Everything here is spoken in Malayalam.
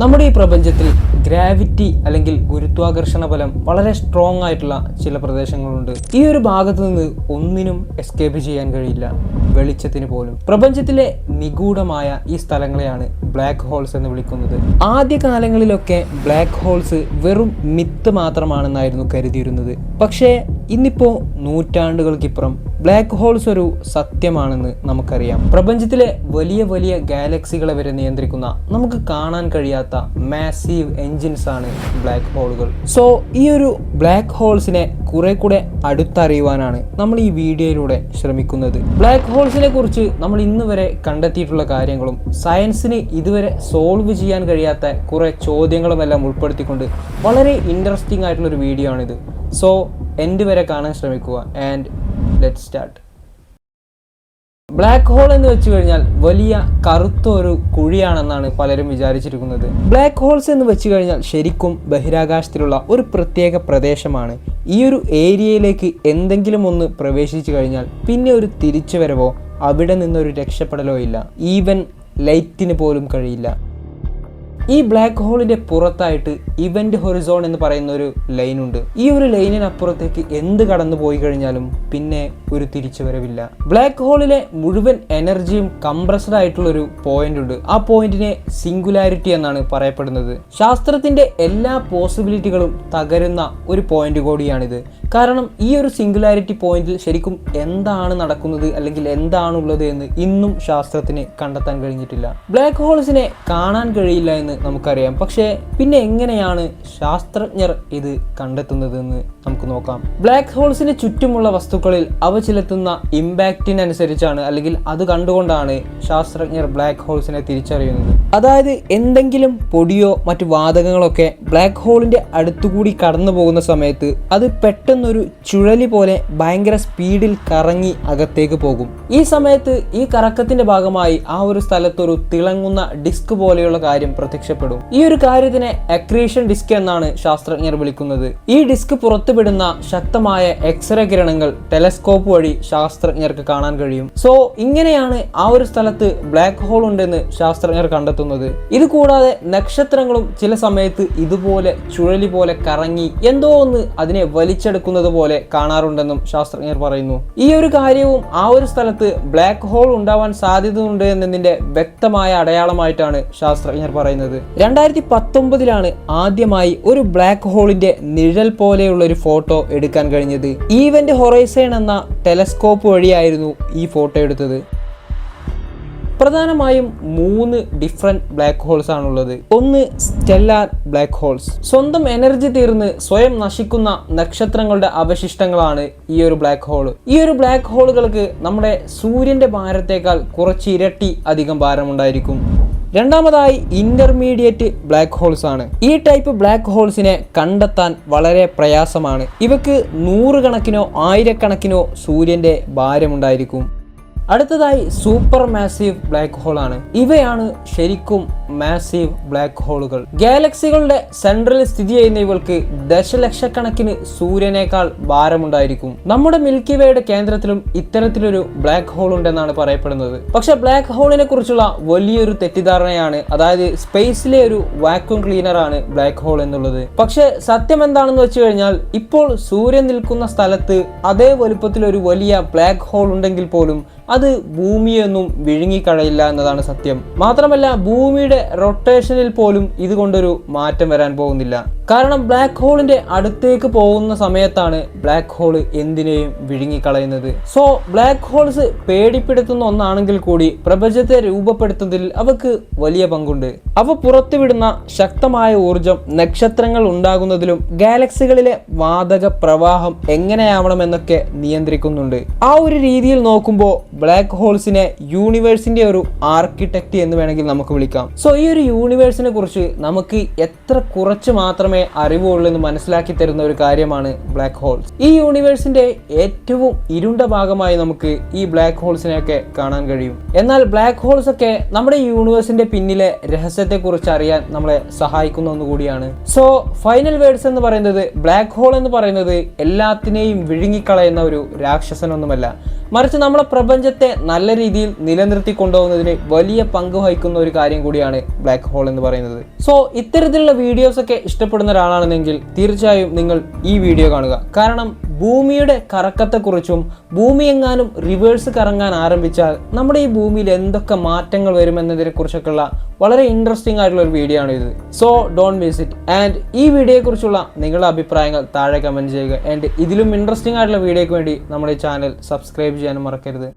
നമ്മുടെ ഈ പ്രപഞ്ചത്തിൽ ഗ്രാവിറ്റി അല്ലെങ്കിൽ ഗുരുത്വാകർഷണ ബലം വളരെ സ്ട്രോങ് ആയിട്ടുള്ള ചില പ്രദേശങ്ങളുണ്ട്. ഈ ഒരു ഭാഗത്ത് നിന്ന് ഒന്നിനും എസ്കേപ്പ് ചെയ്യാൻ കഴിയില്ല. വെളിച്ചത്തിന് പോലും. പ്രപഞ്ചത്തിലെ നിഗൂഢമായ ഈ സ്ഥലങ്ങളെയാണ് ബ്ലാക്ക് ഹോൾസ് എന്ന് വിളിക്കുന്നത്. ആദ്യ കാലങ്ങളിലൊക്കെ ബ്ലാക്ക് ഹോൾസ് വെറും മിത്ത് മാത്രമാണെന്നായിരുന്നു കരുതിയിരുന്നത്. പക്ഷേ ഇന്നിപ്പോ നൂറ്റാണ്ടുകൾക്കിപ്പുറം ബ്ലാക്ക് ഹോൾസ് ഒരു സത്യമാണെന്ന് നമുക്കറിയാം. പ്രപഞ്ചത്തിലെ വലിയ വലിയ ഗാലക്സികളെ വരെ നിയന്ത്രിക്കുന്ന നമുക്ക് കാണാൻ കഴിയാത്ത മാസീവ് എൻജിൻസ് ആണ് ബ്ലാക്ക് ഹോളുകൾ സോ ഈ ഒരു ബ്ലാക്ക് ഹോൾസിനെ കുറെ കൂടെ അടുത്തറിയുവാനാണ് നമ്മൾ ഈ വീഡിയോയിലൂടെ ശ്രമിക്കുന്നത്. ബ്ലാക്ക് ഹോൾസിനെ കുറിച്ച് നമ്മൾ ഇന്ന് വരെ കണ്ടെത്തിയിട്ടുള്ള കാര്യങ്ങളും സയൻസിന് ഇതുവരെ സോൾവ് ചെയ്യാൻ കഴിയാത്ത കുറെ ചോദ്യങ്ങളുമെല്ലാം ഉൾപ്പെടുത്തിക്കൊണ്ട് വളരെ ഇൻട്രസ്റ്റിംഗ് ആയിട്ടുള്ള ഒരു വീഡിയോ ആണിത് സോ എന്റെ വരെ കാണാൻ ശ്രമിക്കുക. And let start black hole എന്ന് വെച്ച് കഴിഞ്ഞാൽ വലിയ കറുത്ത ഒരു കുഴിയാണെന്നാണ് പലരും വിചാരിച്ചിരിക്കുന്നത്. ബ്ലാക്ക് ഹോൾസ് എന്ന് വെച്ച് കഴിഞ്ഞാൽ ശരിക്കും ബഹിരാകാശത്തിലുള്ള ഒരു പ്രത്യേക പ്രദേശമാണ്. ഈ ഒരു ഏരിയയിലേക്ക് എന്തെങ്കിലും ഒന്ന് പ്രവേശിച്ചു കഴിഞ്ഞാൽ പിന്നെ ഒരു തിരിച്ചുവരവോ അവിടെ നിന്നൊരു രക്ഷപ്പെടലോ ഇല്ല. ഈവൻ ലൈറ്റിന് പോലും കഴിയില്ല. ഈ ബ്ലാക്ക് ഹോളിന്റെ പുറത്തായിട്ട് ഇവന്റ് ഹൊറിസോൺ എന്ന് പറയുന്ന ഒരു ലൈൻ ഉണ്ട്. ഈ ഒരു ലൈനിനപ്പുറത്തേക്ക് എന്ത് കടന്നു പോയി കഴിഞ്ഞാലും പിന്നെ ഒരു തിരിച്ചുവരവില്ല. ബ്ലാക്ക് ഹോളിലെ മുഴുവൻ എനർജിയും കംപ്രസ്ഡ് ആയിട്ടുള്ള ഒരു പോയിന്റ് ഉണ്ട്. ആ പോയിന്റിനെ സിംഗുലാരിറ്റി എന്നാണ് പറയപ്പെടുന്നത്. ശാസ്ത്രത്തിന്റെ എല്ലാ പോസിബിലിറ്റികളും തകരുന്ന ഒരു പോയിന്റ് കൂടിയാണിത്. കാരണം ഈ ഒരു സിംഗുലാരിറ്റി പോയിന്റിൽ ശരിക്കും എന്താണ് നടക്കുന്നത് അല്ലെങ്കിൽ എന്താണുള്ളത് എന്ന് ഇന്നും ശാസ്ത്രത്തിന് കണ്ടെത്താൻ കഴിഞ്ഞിട്ടില്ല. ബ്ലാക്ക് ഹോൾസിനെ കാണാൻ കഴിയില്ല എന്ന് നമുക്കറിയാം. പക്ഷേ പിന്നെ എങ്ങനെയാണ് ശാസ്ത്രജ്ഞർ ഇത് കണ്ടെത്തുന്നത് എന്ന് നമുക്ക് നോക്കാം. ബ്ലാക്ക് ഹോൾസിന് ചുറ്റുമുള്ള വസ്തുക്കളിൽ അവ ചെലുത്തുന്ന ഇമ്പാക്റ്റിനനുസരിച്ചാണ് അല്ലെങ്കിൽ അത് കണ്ടുകൊണ്ടാണ് ശാസ്ത്രജ്ഞർ ബ്ലാക്ക് ഹോൾസിനെ തിരിച്ചറിയുന്നത്. അതായത് എന്തെങ്കിലും പൊടിയോ മറ്റു വാതകങ്ങളൊക്കെ ബ്ലാക്ക് ഹോളിന്റെ അടുത്തുകൂടി കടന്നു പോകുന്ന സമയത്ത് അത് പെട്ടെന്നൊരു ചുഴലി പോലെ ഭയങ്കര സ്പീഡിൽ കറങ്ങി അകത്തേക്ക് പോകും. ഈ സമയത്ത് ഈ കറക്കത്തിന്റെ ഭാഗമായി ആ ഒരു സ്ഥലത്തൊരു തിളങ്ങുന്ന ഡിസ്ക് പോലെയുള്ള കാര്യം പ്രത്യക്ഷപ്പെടും. ഈ ഒരു കാര്യത്തിനെ അക്രീഷൻ ഡിസ്ക് എന്നാണ് ശാസ്ത്രജ്ഞർ വിളിക്കുന്നത്. ഈ ഡിസ്ക് പുറത്തുവിടുന്ന ശക്തമായ എക്സ്റേ കിരണങ്ങൾ ടെലസ്കോപ്പ് വഴി ശാസ്ത്രജ്ഞർക്ക് കാണാൻ കഴിയും. സോ ഇങ്ങനെയാണ് ആ ഒരു സ്ഥലത്ത് ബ്ലാക്ക് ഹോൾ ഉണ്ടെന്ന് ശാസ്ത്രജ്ഞർ കണ്ടെത്തുന്നത്. ഇത് കൂടാതെ നക്ഷത്രങ്ങളും ചില സമയത്ത് ഇതുപോലെ ചുഴലി പോലെ കറങ്ങി എന്തോ ഒന്ന് അതിനെ വലിച്ചെടുക്കുന്നത് പോലെ കാണാറുണ്ടെന്നും ശാസ്ത്രജ്ഞർ പറയുന്നു. ഈ ഒരു കാര്യവും ആ ഒരു സ്ഥലത്ത് ബ്ലാക്ക് ഹോൾ ഉണ്ടാവാൻ സാധ്യതയുണ്ട് എന്നതിന്റെ വ്യക്തമായ അടയാളമായിട്ടാണ് ശാസ്ത്രജ്ഞർ പറയുന്നത്. രണ്ടായിരത്തി പത്തൊമ്പതിലാണ് ആദ്യമായി ഒരു ബ്ലാക്ക് ഹോളിന്റെ നിഴൽ പോലെയുള്ള ഒരു ഫോട്ടോ എടുക്കാൻ കഴിഞ്ഞത് ഈവന്റ് ഹൊറൈസൺ എന്ന ടെലസ്കോപ്പ് വഴിയായിരുന്നു ഈ ഫോട്ടോ എടുത്തത്. പ്രധാനമായും മൂന്ന് ഡിഫറെന്റ് ബ്ലാക്ക് ഹോൾസ് ആണുള്ളത്. ഒന്ന് സ്റ്റെല്ലാർ ബ്ലാക്ക് ഹോൾസ് സ്വന്തം എനർജി തീർന്ന് സ്വയം നശിക്കുന്ന നക്ഷത്രങ്ങളുടെ അവശിഷ്ടങ്ങളാണ് ഈ ഒരു ബ്ലാക്ക് ഹോൾ ഈ ഒരു ബ്ലാക്ക് ഹോളുകൾക്ക് നമ്മുടെ സൂര്യന്റെ ഭാരത്തേക്കാൾ കുറച്ച് ഇരട്ടി അധികം ഭാരമുണ്ടായിരിക്കും. രണ്ടാമതായി ഇന്റർമീഡിയറ്റ് ബ്ലാക്ക് ഹോൾസ് ആണ്. ഈ ടൈപ്പ് ബ്ലാക്ക് ഹോൾസിനെ കണ്ടെത്താൻ വളരെ പ്രയാസമാണ്. ഇവക്ക് നൂറുകണക്കിനോ ആയിരക്കണക്കിനോ സൂര്യന്റെ ഭാരമുണ്ടായിരിക്കും. അടുത്തതായി സൂപ്പർ മാസീവ് ബ്ലാക്ക് ഹോൾ ആണ് ഇവയാണ് ശരിക്കും മാസീവ് ബ്ലാക്ക് ഹോളുകൾ. ഗാലക്സികളുടെ സെൻട്രൽ സ്ഥിതി ചെയ്യുന്ന ഇവൾക്ക് ദശലക്ഷക്കണക്കിന് സൂര്യനേക്കാൾ ഭാരമുണ്ടായിരിക്കും. നമ്മുടെ മിൽക്കി വേയുടെ കേന്ദ്രത്തിലും ഇത്തരത്തിലൊരു ബ്ലാക്ക് ഹോൾ ഉണ്ടെന്നാണ് പറയപ്പെടുന്നത്. പക്ഷെ ബ്ലാക്ക് ഹോളിനെ കുറിച്ചുള്ള വലിയൊരു തെറ്റിദ്ധാരണയാണ് അതായത് സ്പേസിലെ ഒരു വാക്യൂം ക്ലീനർ ആണ് ബ്ലാക്ക് ഹോൾ എന്നുള്ളത്. പക്ഷെ സത്യം എന്താണെന്ന് വെച്ച് കഴിഞ്ഞാൽ ഇപ്പോൾ സൂര്യൻ നിൽക്കുന്ന സ്ഥലത്ത് അതേ വലുപ്പത്തിൽ ഒരു വലിയ ബ്ലാക്ക് ഹോൾ ഉണ്ടെങ്കിൽ പോലും അത് ഭൂമിയൊന്നും വിഴുങ്ങിക്കളയില്ല എന്നതാണ് സത്യം. മാത്രമല്ല ഭൂമിയുടെ റൊട്ടേഷനിൽ പോലും ഇതുകൊണ്ടൊരു മാറ്റം വരാൻ പോകുന്നില്ല. കാരണം ബ്ലാക്ക് ഹോളിന്റെ അടുത്തേക്ക് പോകുന്ന സമയത്താണ് ബ്ലാക്ക് ഹോൾ എന്തിനേയും വിഴുങ്ങിക്കളയുന്നത്. സോ ബ്ലാക്ക് ഹോൾസ് പേടിപ്പെടുത്തുന്ന ഒന്നാണെങ്കിൽ കൂടി പ്രപഞ്ചത്തെ രൂപപ്പെടുത്തുന്നതിൽ അവക്ക് വലിയ പങ്കുണ്ട്. അവ പുറത്തുവിടുന്ന ശക്തമായ ഊർജം നക്ഷത്രങ്ങൾ ഉണ്ടാകുന്നതിലും ഗാലക്സികളിലെ വാതക പ്രവാഹം എങ്ങനെയാവണമെന്നൊക്കെ നിയന്ത്രിക്കുന്നുണ്ട്. ആ ഒരു രീതിയിൽ നോക്കുമ്പോൾ ബ്ലാക്ക് ഹോൾസിനെ യൂണിവേഴ്സിന്റെ ഒരു ആർക്കിടെക്റ്റ് എന്ന് വേണമെങ്കിൽ നമുക്ക് വിളിക്കാം. സോ ഈ ഒരു യൂണിവേഴ്സിനെ കുറിച്ച് നമുക്ക് എത്ര കുറച്ച് മാത്രമേ മാത്രമേ അറിവുള്ളൂ എന്ന് മനസ്സിലാക്കി തരുന്ന ഒരു കാര്യമാണ് ബ്ലാക്ക് ഹോൾസ് ഈ യൂണിവേഴ്സിന്റെ ഏറ്റവും ഇരുണ്ട ഭാഗമായി നമുക്ക് ഈ ബ്ലാക്ക് ഹോൾസിനെയൊക്കെ കാണാൻ കഴിയും. എന്നാൽ ബ്ലാക്ക് ഹോൾസ് ഒക്കെ നമ്മുടെ യൂണിവേഴ്സിന്റെ പിന്നിലെ രഹസ്യത്തെക്കുറിച്ച് അറിയാൻ നമ്മളെ സഹായിക്കുന്ന ഒന്നുകൂടിയാണ് സോ ഫൈനൽ വേർഡ്സ് എന്ന് പറയുന്നത് ബ്ലാക്ക് ഹോൾ എന്ന് പറയുന്നത് എല്ലാത്തിനെയും വിഴുങ്ങിക്കളയുന്ന ഒരു രാക്ഷസനൊന്നുമല്ല. മറിച്ച് നമ്മളെ പ്രപഞ്ചത്തെ നല്ല രീതിയിൽ നിലനിർത്തി കൊണ്ടുപോകുന്നതിന് വലിയ പങ്ക് വഹിക്കുന്ന ഒരു കാര്യം കൂടിയാണ് ബ്ലാക്ക് ഹോൾ എന്ന് പറയുന്നത്. സോ ഇത്തരത്തിലുള്ള വീഡിയോസ് ഒക്കെ ഇഷ്ടപ്പെടുന്ന ഒരാളാണെന്നെങ്കിൽ തീർച്ചയായും നിങ്ങൾ ഈ വീഡിയോ കാണുക. കാരണം ഭൂമിയുടെ കറക്കത്തെക്കുറിച്ചും ഭൂമി എങ്ങാനും റിവേഴ്സ് കറങ്ങാൻ ആരംഭിച്ചാൽ നമ്മുടെ ഈ ഭൂമിയിൽ എന്തൊക്കെ മാറ്റങ്ങൾ വരുമെന്നതിനെ കുറിച്ചൊക്കെയുള്ള വളരെ ഇൻട്രസ്റ്റിംഗ് ആയിട്ടുള്ള ഒരു വീഡിയോ ആണ് ഇത് so don't miss it and ഈ വീഡിയോയെക്കുറിച്ചുള്ള നിങ്ങളുടെ അഭിപ്രായങ്ങൾ താഴെ കമന്റ് ചെയ്യുക. ആൻഡ് ഇതിലും ഇൻട്രസ്റ്റിംഗ് ആയിട്ടുള്ള വീഡിയോയ്ക്ക് വേണ്ടി നമ്മുടെ ചാനൽ സബ്സ്ക്രൈബ് ചെയ്യാനും മറക്കരുത്.